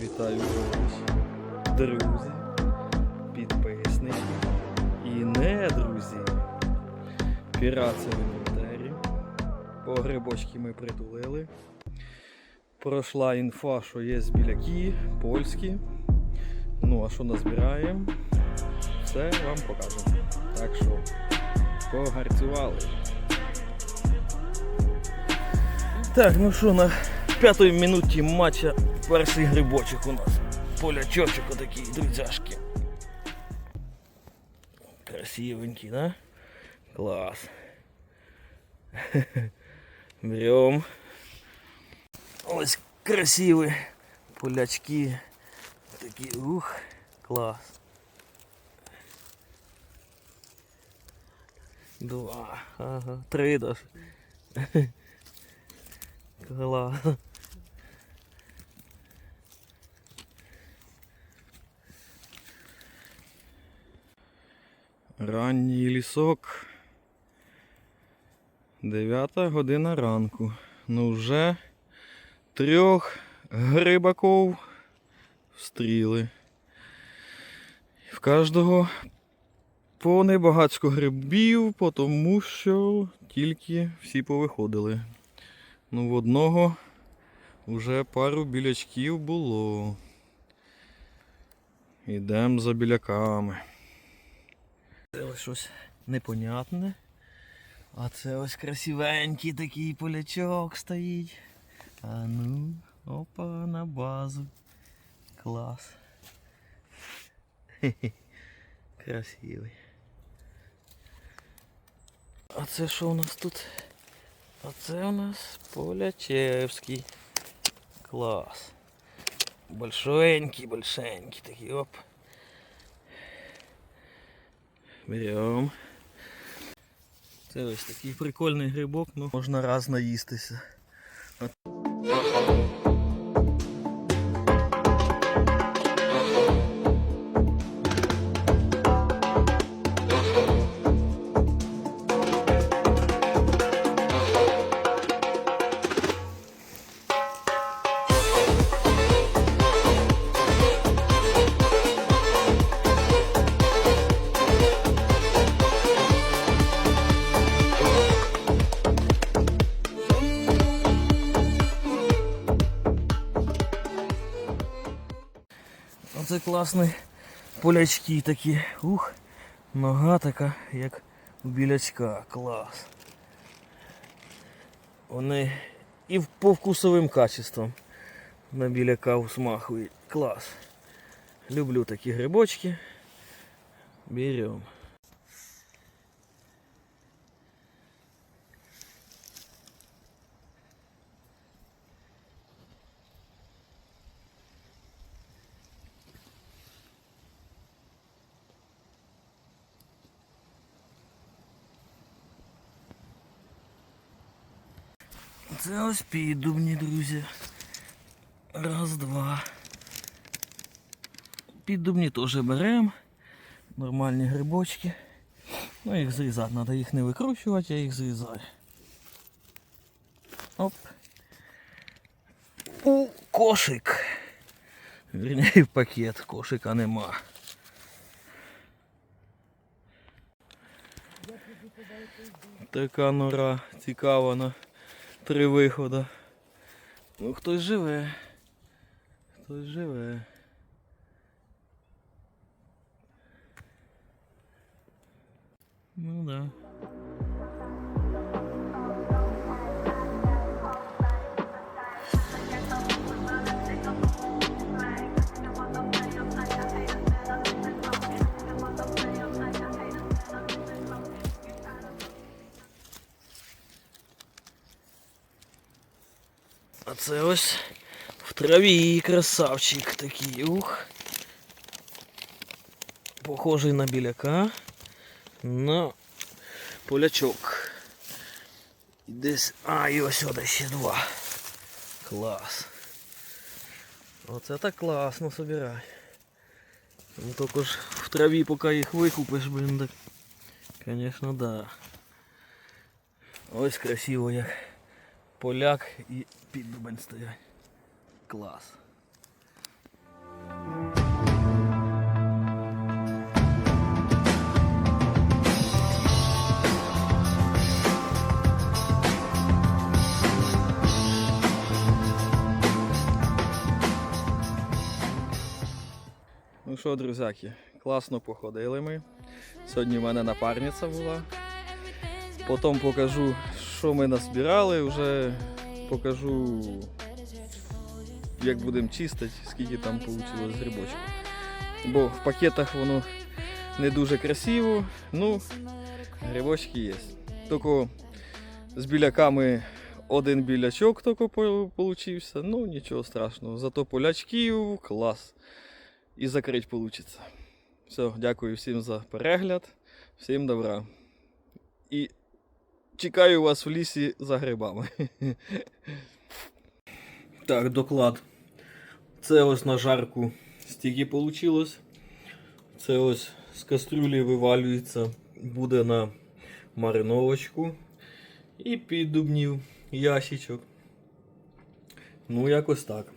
Вітаю вас, друзі, підписники і не друзі. Пірація в інвентарі. По грибочки ми притулили. Пройшла інфа, що є біляки, польські. Ну, а що назбираємо, все вам покажемо. Так що погарцювали. Так, ну що, на п'ятій минуті матча перший грибочок у нас. Полячочок отакий, друзяшки. Красивенький, да? Клас. Берем. Ось красиві полячки. Такі, ух, клас. Два, ага, три даже. Клас. Ранній лісок. Дев'ята година ранку. Ну вже трьох грибаков встріли. В кожного по небагацько грибів, тому що тільки всі повиходили. Ну, в одного вже пару білячків було. Ідемо за біляками. Це ось щось непонятне. А це ось красивенький такий полячок стоїть. А ну, опа, на базу. Клас. Хе-хе. Красивий. А це що у нас тут? А це у нас Полячевський. Клас. Большенький, большенький такий, оп. Берем. Це ось такий прикольний грибок, ну можна раз наїстися. Оце класні полячки такі. Ух, нога така, як у білячка. Клас. Вони і по вкусовим качествам на біляка усмахують. Клас. Люблю такі грибочки. Берем. Це ось піддубні, друзі. Раз, два. Піддубні теж беремо. Нормальні грибочки. Ну їх зрізати, треба їх не викручувати, я їх зрізаю. Оп. У кошик. Вірніше в пакет, кошика нема. Така нора цікава на три виходи. Ну хтось живе. Хтось живе. Ну да. це ось в траві красавчик такий. Ух. Похожий на біляка. На полячок. І Десь. А, і ось сюди ще два. Клас. Оце так класно собирай. Ну тільки ж в траві, поки їх викупиш, блін, так. Звісно, да. Ось красиво як поляк і піддубень стоять. Клас. Ну що, друзяки, класно походили ми. Сьогодні в мене напарниця була. Потім покажу що ми назбирали, вже покажу, як будемо чистити, скільки там вийшло грибочків. Бо в пакетах воно не дуже красиво, ну, грибочки є. Тільки з біляками один білячок тільки получився, ну нічого страшного. Зато полячків клас. І закрити вийде. Все, дякую всім за перегляд, всім добра. І чекаю вас в лісі за грибами. Так, доклад. Це ось на жарку стільки вийшло. Це ось з кастрюлі вивалюється, буде на мариновочку. І піддубнів ящичок. Ну, якось так.